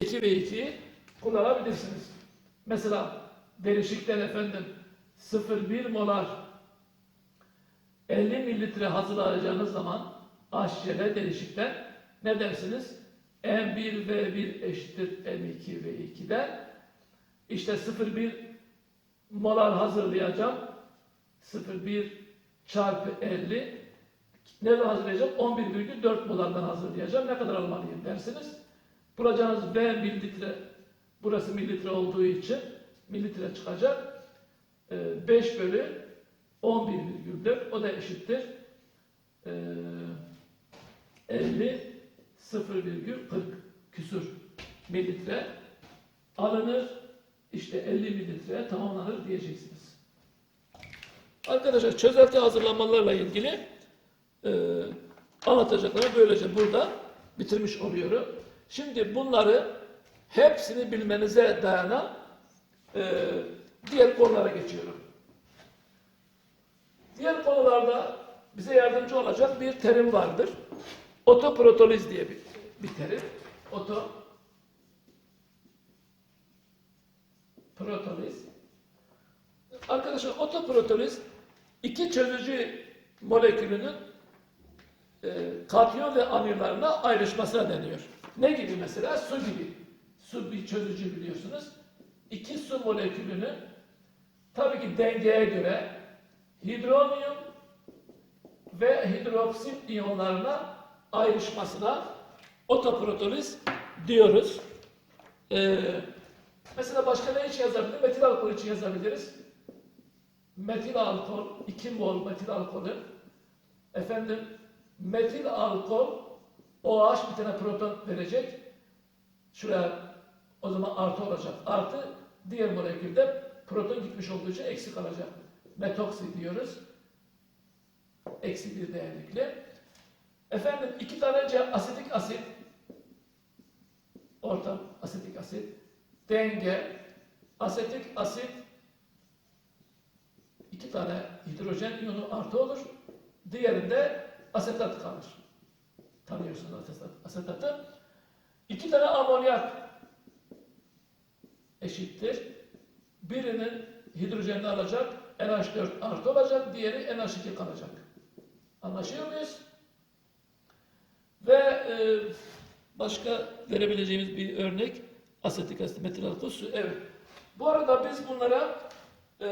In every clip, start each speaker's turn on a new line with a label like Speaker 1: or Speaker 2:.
Speaker 1: 2 ve 2'yi kullanabilirsiniz. Mesela derişikten efendim 0,1 molar 50 mililitre hazırlayacağınız zaman HCl derişikten ne dersiniz? M1 V1 eşittir M2 ve 2'den işte 0,1 molar hazırlayacağım. 0,1 çarpı 50 ne hazırlayacağım? 11,4 molardan hazırlayacağım. Ne kadar almalıyım dersiniz. Bulacağınız B mililitre, burası mililitre olduğu için mililitre çıkacak. Ee, 5 bölü 11,4 o da eşittir. Ee, 50 0,40 küsur mililitre alınır. İşte 50 mililitre tamamlanır diyeceksiniz. Arkadaşlar çözelti hazırlamalarla ilgili e, anlatacaklarımı böylece burada bitirmiş oluyorum. Şimdi bunları hepsini bilmenize dayanan e, diğer konulara geçiyorum. Diğer konularda bize yardımcı olacak bir terim vardır. Otoprotoliz diye bir, bir terim. Oto protoliz. Arkadaşlar otoprotoliz iki çözücü molekülünün e, katyon ve amillarına ayrışmasına deniyor. Ne gibi mesela? Su gibi. Su bir çözücü biliyorsunuz. İki su molekülünün tabii ki dengeye göre hidronyum ve hidroksit iyonlarına ayrışmasına otoprotoliz diyoruz. Ee, mesela başka ne için yazabiliriz? Metil alkol için yazabiliriz. Metil alkol, 2 mol metil alkolü efendim metil alkol OH bir tane proton verecek. Şuraya o zaman artı olacak. Artı diğer molekülde proton gitmiş olduğu için eksi kalacak. Metoksi diyoruz. Eksi bir değerlikle. Efendim iki tane asetik asit ortam asetik asit denge asetik asit iki tane hidrojen iyonu artı olur. Diğerinde asetat kalır. Tanıyorsunuz asetat, asetatı. İki tane amonyak eşittir. Birinin hidrojenini alacak, NH4 artı olacak, diğeri NH2 kalacak. Anlaşıyor muyuz? Ve e, başka verebileceğimiz bir örnek asetik asit metil su. Evet. Bu arada biz bunlara e,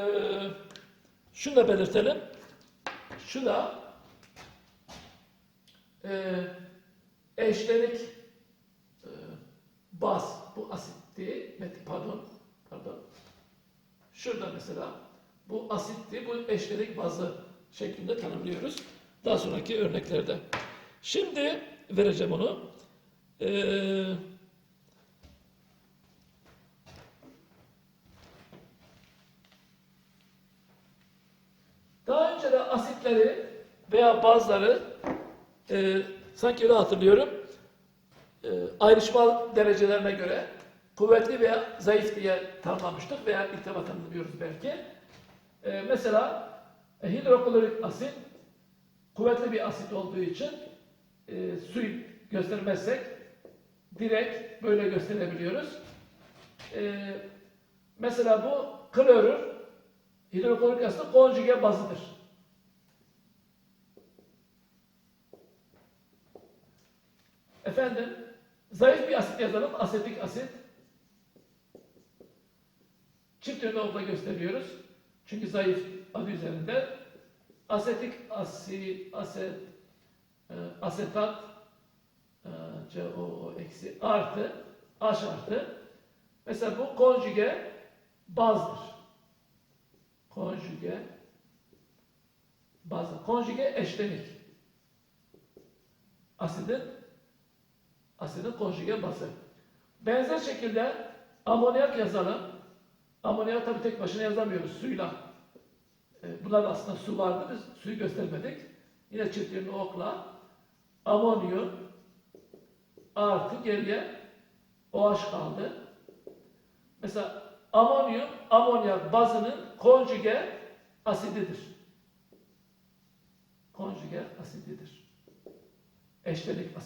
Speaker 1: şunu da belirtelim. Şu da e, eşlenik e, baz bu asitti pardon pardon şurada mesela bu asitti bu eşlenik bazı şeklinde tanımlıyoruz. Daha sonraki örneklerde. Şimdi vereceğim onu. Ee, daha önce de asitleri veya bazları e, sanki öyle hatırlıyorum e, ayrışma derecelerine göre kuvvetli veya zayıf diye tanımlamıştık veya ilk defa tanımlıyoruz belki. E, mesela e, hidroklorik asit kuvvetli bir asit olduğu için e, suyu göstermezsek direkt böyle gösterebiliyoruz. E, mesela bu klorür hidroklorik asit konjüge bazıdır. Efendim zayıf bir asit yazalım. Asetik asit. Çift yönlü okla gösteriyoruz. Çünkü zayıf adı üzerinde. Asetik asit, aset, e, asetat e, COO eksi artı H artı. Mesela bu konjüge bazdır. Konjüge bazı. Konjüge eşlenik. Asidin asidin konjüge bazı. Benzer şekilde amonyak yazalım. Amonyak tabii tek başına yazamıyoruz suyla. E, Bunlar da aslında su vardı. Biz suyu göstermedik. Yine çift yönlü okla amonyum artı geriye OH kaldı. Mesela amonyum amonyak bazının konjüge asididir. Konjüge asididir. Eşlenik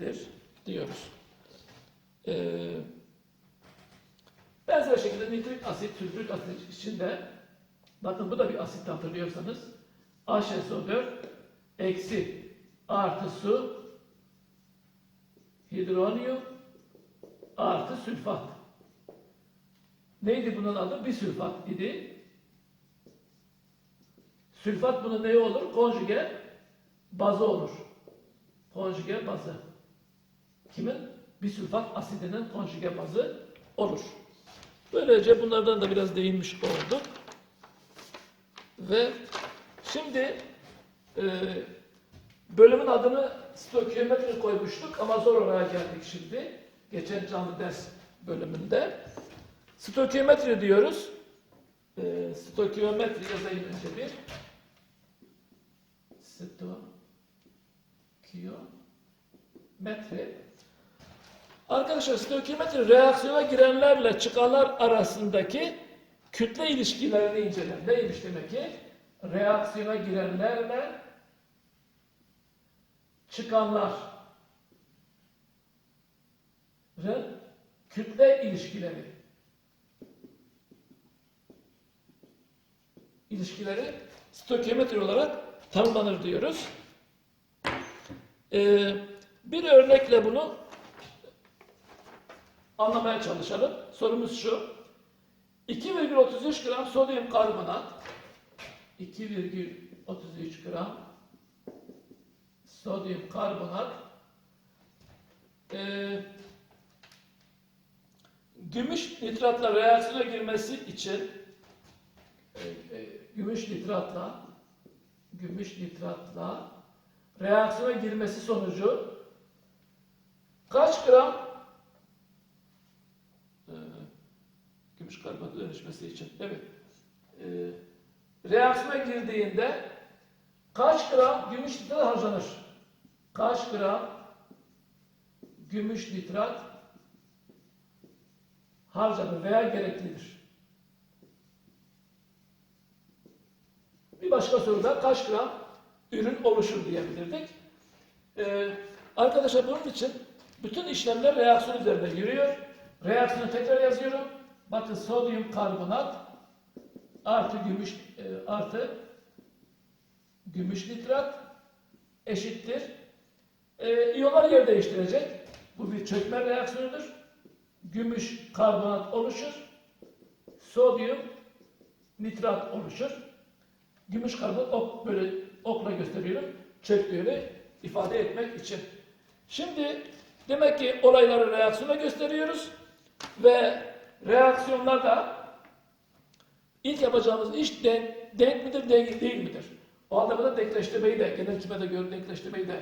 Speaker 1: asididir diyoruz. Ee, benzer şekilde nitrik asit, sülfürik asit içinde bakın bu da bir asit hatırlıyorsanız HSO4 eksi artı su hidronyum artı sülfat. Neydi bunun adı? Bir sülfat idi. Sülfat bunun neyi olur? Konjüge bazı olur. Konjüge bazı. Kimin? Bir sülfat asidinin konjüge bazı olur. Böylece bunlardan da biraz değinmiş olduk. Ve şimdi e, bölümün adını stoikiyometri koymuştuk ama zor oraya geldik şimdi. Geçen canlı ders bölümünde. Stoikiyometri diyoruz. E, stoikiyometri yazayım önce bir. Stoikiyometri. Arkadaşlar stoikiyometri reaksiyona girenlerle çıkanlar arasındaki kütle ilişkilerini inceler. Neymiş demek ki? Reaksiyona girenlerle çıkanlar kütle ilişkileri ilişkileri stoikiyometri olarak tanımlanır diyoruz. Ee, bir örnekle bunu anlamaya çalışalım. Sorumuz şu. 2,33 gram sodyum karbonat 2,33 gram sodyum karbonat e, gümüş nitratla reaksiyona girmesi için e, e, gümüş nitratla gümüş nitratla reaksiyona girmesi sonucu kaç gram e, gümüş karbonata dönüşmesi için evet e, reaksiyona girdiğinde kaç gram gümüş nitrat harcanır? Kaç gram gümüş nitrat harcanır veya gereklidir? Bir başka soruda kaç gram ürün oluşur diyebilirdik. Ee, arkadaşlar bunun için bütün işlemler reaksiyon üzerinde yürüyor. Reaksiyonu tekrar yazıyorum. Bakın sodyum karbonat artı gümüş e, artı gümüş nitrat eşittir. E, iyonlar yer değiştirecek. Bu bir çökme reaksiyonudur. Gümüş karbonat oluşur. Sodyum nitrat oluşur. Gümüş karbonat ok, böyle okla gösteriyorum. Çöktüğünü ifade etmek için. Şimdi demek ki olayları reaksiyona gösteriyoruz ve reaksiyonlarda ilk yapacağımız iş denk, denk midir, denk değil midir? O anlamda denkleştirmeyi de, genel kümede göre denkleştirmeyi de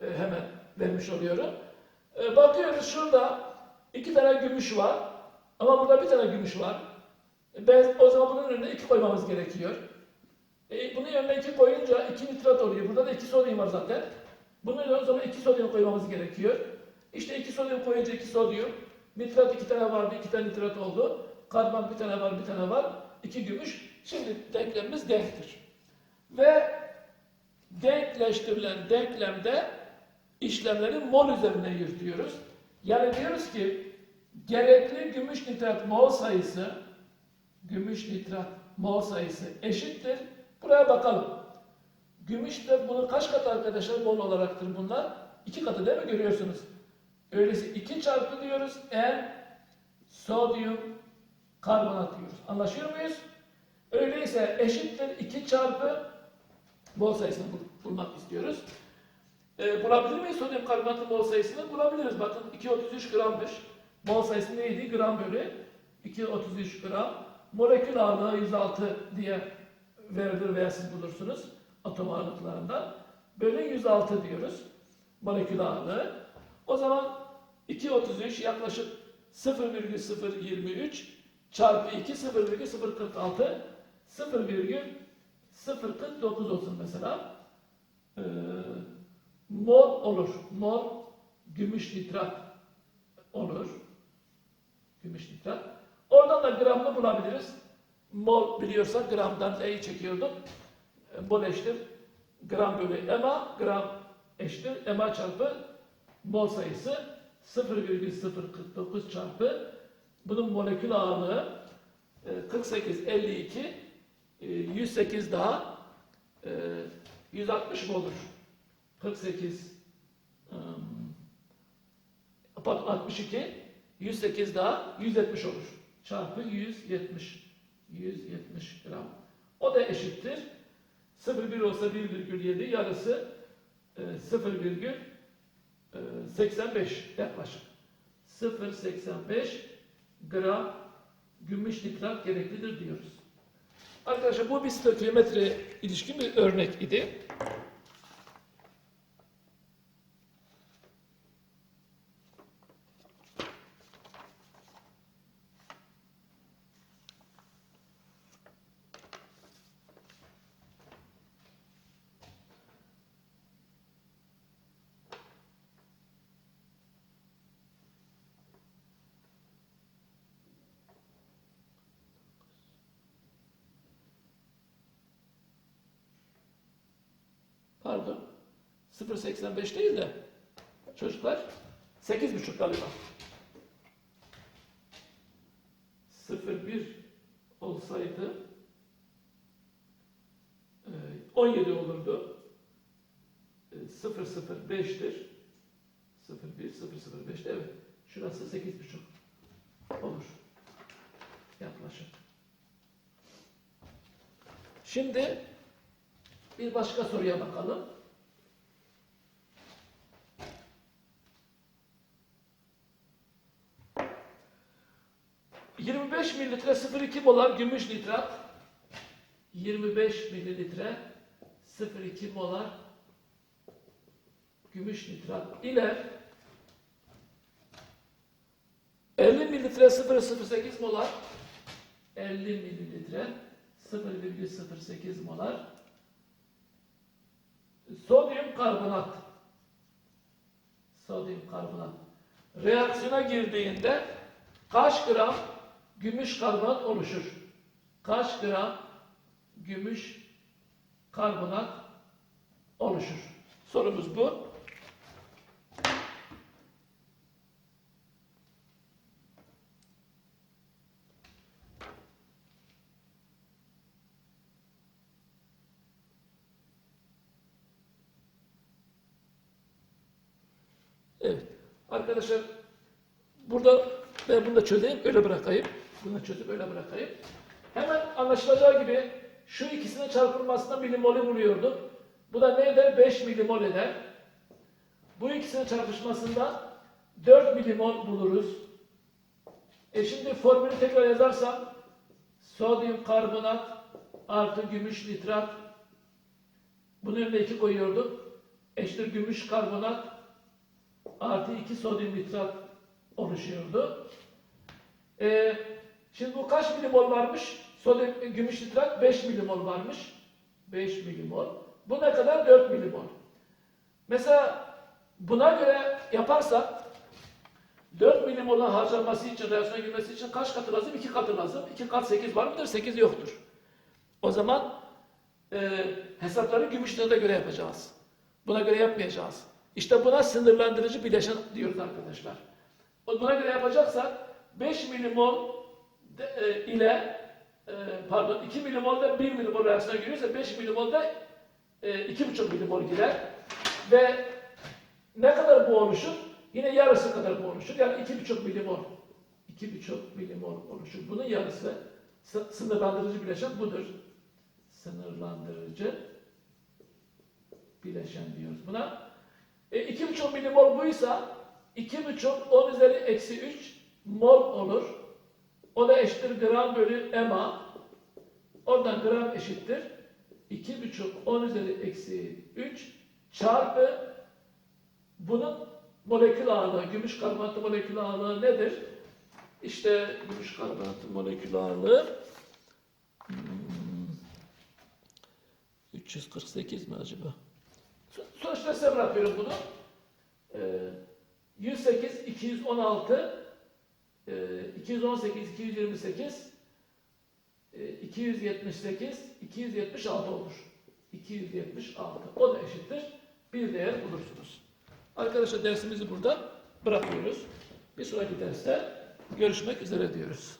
Speaker 1: e, hemen vermiş oluyorum. E, bakıyoruz şurada iki tane gümüş var ama burada bir tane gümüş var. E, ben, o zaman bunun önüne iki koymamız gerekiyor. E, bunun yanına iki koyunca iki nitrat oluyor. Burada da iki sodyum var zaten. Bunun önüne o zaman iki sodyum koymamız gerekiyor. İşte iki sodyum koyunca iki sodyum. Nitrat iki tane vardı, iki tane nitrat oldu. Karbon bir tane var, bir tane var. iki gümüş. Şimdi denklemimiz denktir. Ve denkleştirilen denklemde işlemleri mol üzerine yürütüyoruz. Yani diyoruz ki gerekli gümüş nitrat mol sayısı gümüş nitrat mol sayısı eşittir. Buraya bakalım. Gümüş de bunun kaç katı arkadaşlar mol olaraktır bunlar? İki katı değil mi görüyorsunuz? Öyleyse 2 çarpı diyoruz en sodyum karbonat diyoruz. Anlaşıyor muyuz? Öyleyse eşittir 2 çarpı mol sayısını bul- bulmak istiyoruz. Ee, bulabilir miyiz sodyum karbonatın mol sayısını? Bulabiliriz. Bakın 233 grammış. Mol sayısı neydi? Gram bölü 233 gram. Molekül ağırlığı 106 diye verilir veya siz bulursunuz atom ağırlıklarından. Bölü 106 diyoruz. Molekül ağırlığı. O zaman 2.33 yaklaşık 0,023 çarpı 2 0,046 0,049 olsun mesela. Ee, mol olur. Mol gümüş nitrat olur. Gümüş nitrat. Oradan da gramını bulabiliriz. Mol biliyorsak gramdan E'yi çekiyorduk. E, Mol eşittir. Gram bölü EMA. Gram eşittir. EMA çarpı mol sayısı 0,049 çarpı bunun molekül ağırlığı 48, 52, 108 daha e, 160 mı olur? 48 pardon 62 108 daha 170 olur. Çarpı 170 170 gram. O da eşittir. 0,1 olsa 1,7 yarısı e, 0,1 85 yaklaşık. 0.85 gram gümüş nitrat gereklidir diyoruz. Arkadaşlar bu bir stokyometre ilişkin bir örnek idi. Pardon. 0.85 değil de çocuklar 8.5 galiba. 0.1 olsaydı e, 17 olurdu. E, 0.05'tir. 0.1, 0.05'te evet. Şurası 8.5 olur. Yaklaşık. Şimdi bir başka soruya bakalım. ...25 mililitre 0,2 molar gümüş nitrat... ...25 mililitre 0,2 molar... ...gümüş nitrat ile... ...50 mililitre 0,08 molar... ...50 mililitre 0,08 molar... Sodyum karbonat. Sodyum karbonat. Reaksiyona girdiğinde kaç gram gümüş karbonat oluşur? Kaç gram gümüş karbonat oluşur? Sorumuz bu. Evet. Arkadaşlar burada ben bunu da çözeyim, öyle bırakayım. Bunu çözüp öyle bırakayım. Hemen anlaşılacağı gibi şu ikisinin çarpılmasında milimolü buluyorduk. Bu da ne eder? 5 milimol eder. Bu ikisinin çarpışmasında 4 milimol buluruz. E şimdi formülü tekrar yazarsam sodyum karbonat artı gümüş nitrat bunun önüne 2 koyuyorduk. Eşittir gümüş karbonat artı 2 sodyum nitrat oluşuyordu. Ee, şimdi bu kaç milimol varmış? Sodyum, gümüş nitrat 5 milimol varmış. 5 milimol. Bu ne kadar? 4 milimol. Mesela buna göre yaparsak 4 milimolun harcanması için, reaksiyona girmesi için kaç katı lazım? 2 katı lazım. 2 kat 8 var mıdır? 8 yoktur. O zaman e, hesapları gümüş nitrata göre yapacağız. Buna göre yapmayacağız. İşte buna sınırlandırıcı bileşen diyoruz arkadaşlar. Buna göre yapacaksak 5 milimol de, e, ile e, pardon 2 milimol da 1 milimol reaksiyona giriyorsa 5 milimol da e, 2,5 milimol girer. Ve ne kadar bu oluşur? Yine yarısı kadar bu oluşur. Yani 2,5 milimol. 2,5 milimol oluşur. Bunun yarısı sı- sınırlandırıcı bileşen budur. Sınırlandırıcı bileşen diyoruz buna. E, 2,5 milimol buysa 2,5 10 üzeri eksi 3 mol olur. O da eşittir gram bölü ema. Oradan gram eşittir. 2,5 10 üzeri eksi 3 çarpı bunun molekül ağırlığı, gümüş karbonatlı molekül ağırlığı nedir? İşte gümüş karbonatlı molekül ağırlığı hmm, 348 mi acaba? Sonuçta size bırakıyorum bunu. Ee, 108, 216, e, 218, 228, e, 278, 276 olur. 276. O da eşittir. Bir değer bulursunuz. Arkadaşlar dersimizi burada bırakıyoruz. Bir sonraki derste görüşmek üzere diyoruz.